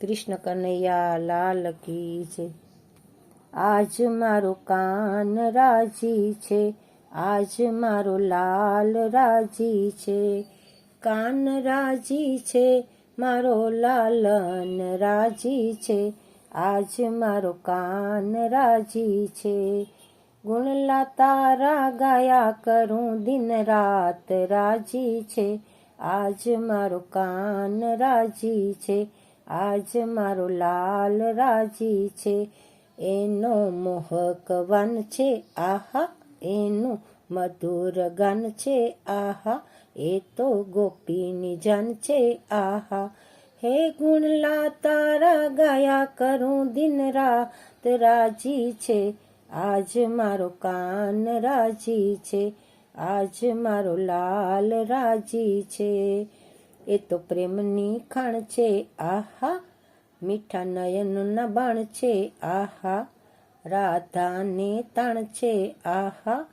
કૃષ્ણ કનૈયા લાલ કી છે. આજ મારો કાન રાજી છે, આજ મારો લાલ રાજી છે. કાન રાજી છે, મારો લાલન રાજી છે, આજ મારો કાન રાજી છે. ગુણલા તારા ગાયા કરું દિન રાત રાજી છે, આજ મારો કાન રાજી છે આજ મારો લાલ રાજી છે, એનો મોહક વન છે, આહા, એનું મધુર ગન છે, આહા, એ તો ગોપીની જન છે, આહા. હે ગુણલા તારા ગાયા કરું દિન રાત રાજી છે, આજ મારો કાન રાજી છે, આજ મારો લાલ રાજી છે. એ તો પ્રેમની ખાણ છે, આહા, મીઠા નયનના બાણ છે, આહા, રાધાને તાણ છે, આહા,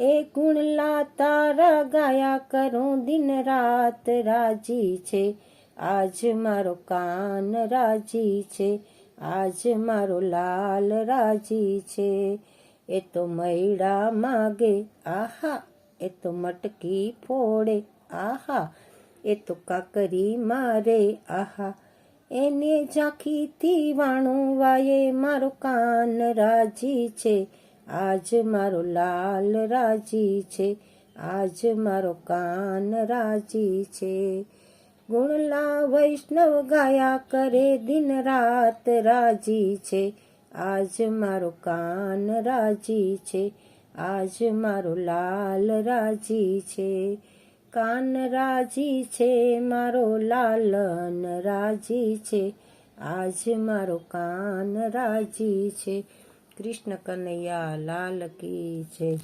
એ ગુણલા તારા ગાયા કરું દિન રાત રાજી છે, આજ મારો કાન રાજી છે, આજ મારો લાલ રાજી છે, એ તો મૈડા માગે, આહા, એ તો મટકી ફોડે, આહા એ તો કાકરી મારે, આહા. એને ઝાંખીથી વાણું વાયે મારો કાન રાજી છે. આજ મારો લાલ રાજી છે. આજ મારો કાન રાજી છે. ગુણલા વૈષ્ણવ ગાયા કરે, દિન રાત રાજી છે. આજ મારો કાન રાજી છે. આજ મારો લાલ રાજી છે. કાન રાજી છે, મારો લાલન રાજી છે. આજ મારો કાન રાજી છે. કૃષ્ણ કનૈયા લાલ કી જય.